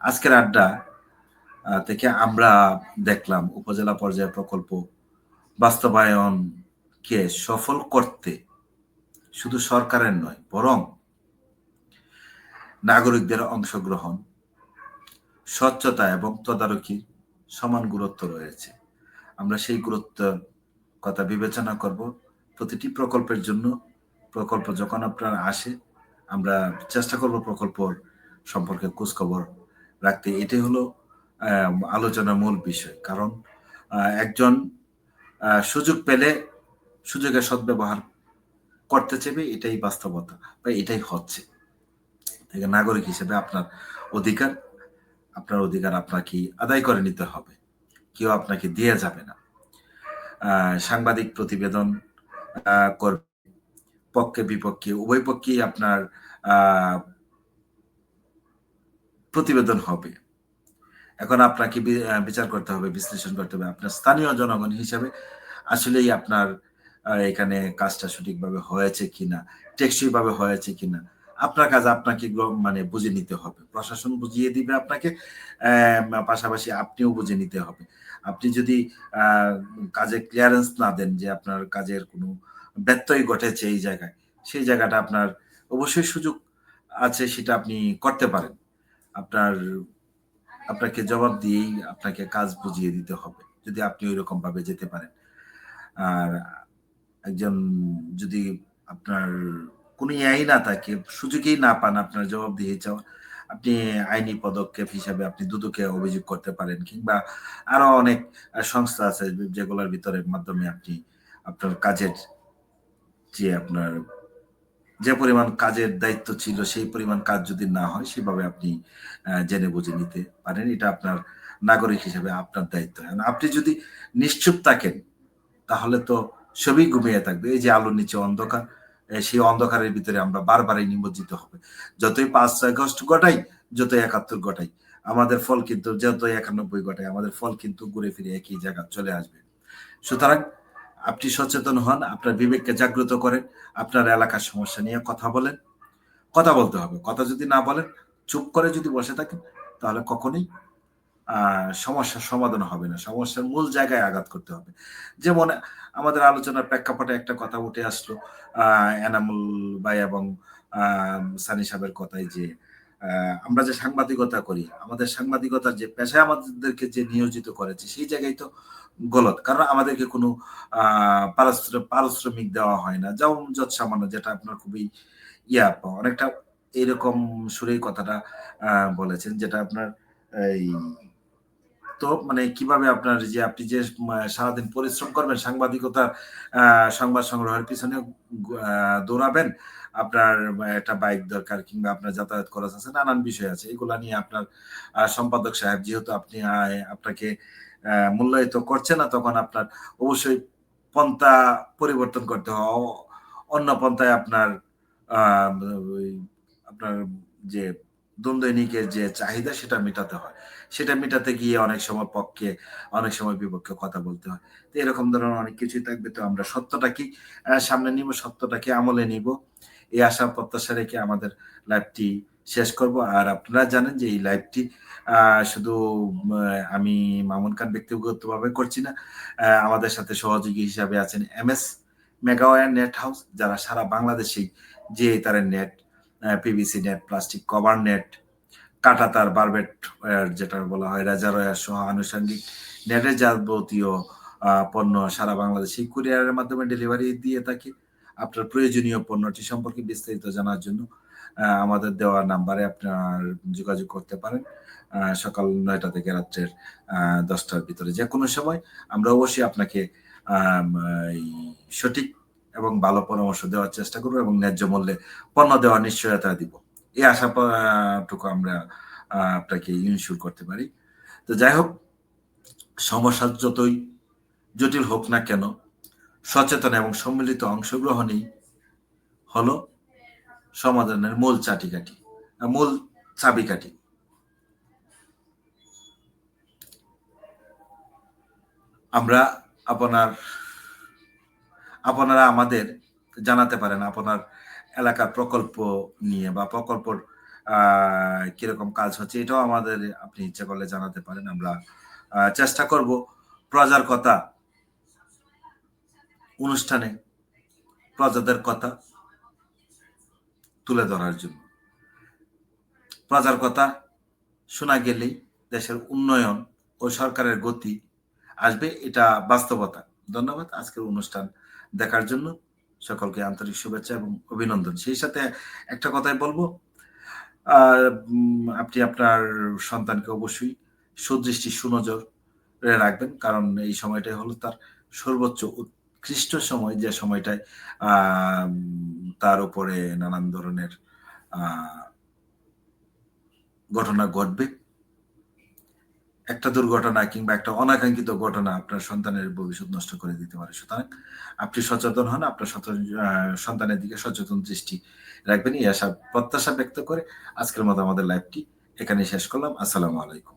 আজকের আড্ডা থেকে আমরা দেখলাম উপজেলা পর্যায়ের প্রকল্প বাস্তবায়নকে সফল করতে শুধু সরকারের নয়, বরং নাগরিকদের অংশগ্রহণ, স্বচ্ছতা এবং তদারকির সমান গুরুত্ব রয়েছে। আমরা সেই গুরুত্ব কথা বিবেচনা করব। প্রতিটি প্রকল্পের জন্য প্রকল্প যখন আপনার আসে, আমরা চেষ্টা করব প্রকল্প সম্পর্কে খোঁজখবর রাখতে, এটাই হলো আলোচনার মূল বিষয়। কারণ একজন সুযোগ পেলে সুযোগের সদ্ব্যবহার করতে চাইবে, এটাই বাস্তবতা বা এটাই হচ্ছে। নাগরিক হিসেবে আপনার অধিকার আপনার অধিকার আপনাকে আদায় করে নিতে হবে। কেউ আপনাকে দিয়ে যাবে না। সাংবাদিক প্রতিবেদন করবে। পক্ষে বিপক্ষে উভয় পক্ষেই আপনার প্রতিবেদন হবে। এখন আপনাকে বিচার করতে হবে, বিশ্লেষণ করতে হবে আপনার স্থানীয় জনগণ হিসাবে, আসলেই আপনার এখানে কাজটা সঠিকভাবে হয়েছে কিনা টেকসই ভাবে হয়েছে কিনা, আপনার কাজ আপনাকে মানে বুঝে নিতে হবে। প্রশাসন বুঝিয়ে দিবে আপনাকে পাশাপাশি আপনিও বুঝে নিতে হবে। আপনি যদি কাজে ক্লিয়ারেন্স না দেন যে আপনার কাজের কোনো ব্যত্যয় ঘটেছে এই জায়গায়, সেই জায়গাটা আপনার অবশ্যই সুযোগ আছে সেটা আপনি করতে পারেন। আপনার, আপনাকে জবাব দিয়েই আপনাকে কাজ বুঝিয়ে দিতে হবে, যদি আপনি ওই রকম ভাবে যেতে পারেন। আর একজন যদি আপনার কোনো আই না থাকে, সুযোগেই না পান আপনার জবাব দিয়ে চাওয়া আপনি আইনি পদক্ষেপ হিসাবে আপনি দুদকে অভিযোগ করতে পারেন, কিংবা আরও অনেক সংস্থা আছে যেগুলোর ভিতরে মাধ্যমে আপনি আপনার কাজের যে আপনার যে পরিমাণ কাজের দায়িত্ব ছিল, সেই পরিমাণ কাজ যদি না হয়, সেভাবে আপনি জেনে বুঝে নিতে পারেন। এটা আপনার নাগরিক হিসেবে আপনার দায়িত্ব। আপনি যদি নিশ্চুপ থাকেন, তাহলে তো সবই ঘুমিয়ে থাকবে। এই যে আলোর নিচে অন্ধকার সেই অন্ধকারের ভিতরে আমরা বারবারই নিমজ্জিত হবে। যতই পাঁচ আগস্ট ঘটাই, যতই একাত্তর ঘটাই, আমাদের ফল কিন্তু, যতই একানব্বই ঘটাই, আমাদের ফল কিন্তু ঘুরে ফিরে একই জায়গা চলে আসবে। সুতরাং আপনি সচেতন হন, আপনার বিবেককে জাগ্রত করেন, আপনার এলাকার সমস্যা নিয়ে কথা বলেন। কথা বলতে হবে, কথা যদি না বলেন, চুপ করে যদি বসে থাকেন, তাহলে কখনোই সমস্যার সমাধান হবে না, সমস্যার মূল জায়গায় আঘাত করতে হবে। যেমন আমাদের আলোচনার প্রেক্ষাপটে একটা কথা উঠে আসলো এনামুল ভাই এবং সানি সাহেবের কথাই যে আমরা যে সাংবাদিকতা করি, আমাদের সাংবাদিকতার যে পেশায় আমাদেরকে যে নিয়োজিত করেছে, সেই জায়গায় তো গলত। কারণ আমাদেরকে কোনো পারিশ্রমিক দেওয়া হয় না। যেমন যত সামান্য যেটা আপনার খুবই ইয়া, অনেকটা এরকম সুরেই কথাটা বলেছেন, যেটা আপনার এই তো মানে কীভাবে আপনার যে আপনি যে সারাদিন পরিশ্রম করবেন, সাংবাদিকতার সংবাদ সংগ্রহের পিছনে দৌড়াবেন, আপনার একটা বাইক দরকার কিংবা আপনার যাতায়াত খরচ আছে, নানান বিষয় আছে। এগুলা নিয়ে আপনার সম্পাদক সাহেব যেহেতু আপনি আপনাকে মূল্যায়িত করছে না, তখন আপনার অবশ্যই পন্থা পরিবর্তন করতে হয় অন্য পন্থায় আপনার আপনার যে দ্বন্দ্বৈনিকের যে চাহিদা সেটা মেটাতে হয়। সেটা মেটাতে গিয়ে অনেক সময় পক্ষে, অনেক সময় বিপক্ষে কথা বলতে হয়। তো এরকম ধরনের অনেক কিছুই থাকবে। তো আমরা সত্যটাকে সামনে নিব, সত্যটাকে আমলে নিব। এই আশা, প্রত্যাশা রেখে আমাদের লাইভটি শেষ করব। আর আপনারা জানেন যে এই লাইভটি শুধু আমি মামুন খান ব্যক্তিগতভাবে করছি না। আমাদের সাথে সহযোগী হিসাবে আছেন এম এস মেগাওয়ার নেট হাউস, যারা সারা বাংলাদেশেই যে তারা net PVC net plastic cover net কাটা তার বারবেট যেটা বলা হয় রেজারয়ার সহ আনুষঙ্গিক নেটের যাবতীয় পণ্য সারা বাংলাদেশে কুরিয়ারের মাধ্যমে ডেলিভারি দিয়ে থাকি। আপনার প্রয়োজনীয় পণ্যটি সম্পর্কে বিস্তারিত জানার জন্য আমাদের দেওয়া নাম্বারে আপনার যোগাযোগ করতে পারেন সকাল নয়টা থেকে রাত্রের দশটার ভিতরে। যে কোনো সময় আমরা অবশ্যই আপনাকে সঠিক এবং ভালো পরামর্শ দেওয়ার চেষ্টা করব এবং ন্যায্য মূল্যে পণ্য দেওয়ার নিশ্চয়তা দিব। এই আশাটুকু আমরা আপনাকে ইনশিওর করতে পারি। তো যাই হোক, সমস্যা যতই জটিল হোক না কেন, সচেতন এবং সম্মিলিত অংশগ্রহণই হলো সমাধানের মূল চাটিকাঠি মূল চাবিকাঠি। আমরা আপনার আপনারা আমাদের জানাতে পারেন আপনার এলাকার প্রকল্প নিয়ে বা প্রকল্পর কীরকম কাজ হচ্ছে, এটাও আমাদের আপনি ইচ্ছা করলে জানাতে পারেন, আমরা চেষ্টা করব প্রজার কথা, অনুষ্ঠানে প্রজাদের কথা তুলে ধরার জন্য। প্রজার কথা শোনা গেলেই দেশের উন্নয়ন ও সরকারের গতি আসবে, এটা বাস্তবতা। ধন্যবাদ, আজকের অনুষ্ঠান দেখার জন্য সকলকে আন্তরিক শুভেচ্ছা এবং অভিনন্দন। সেই সাথে একটা কথাই বলব আপনি আপনার সন্তানকে অবশ্যই সুদৃষ্টি, সুনজর রাখবেন, কারণ এই সময়টাই হলো তার সর্বোচ্চ উৎকৃষ্ট সময়। যে সময়টায় তার উপরে নানান ধরনের ঘটনা ঘটবে। একটা দুর্ঘটনা কিংবা একটা অনাকাঙ্ক্ষিত ঘটনা আপনার সন্তানের ভবিষ্যৎ নষ্ট করে দিতে পারে। সুতরাং আপনি সচেতন হন, আপনার সন্তানের দিকে সচেতন দৃষ্টি রাখবেন, এই আশা, প্রত্যাশা ব্যক্ত করে আজকের মতো আমাদের লাইভটি এখানে শেষ করলাম। আসসালামু আলাইকুম।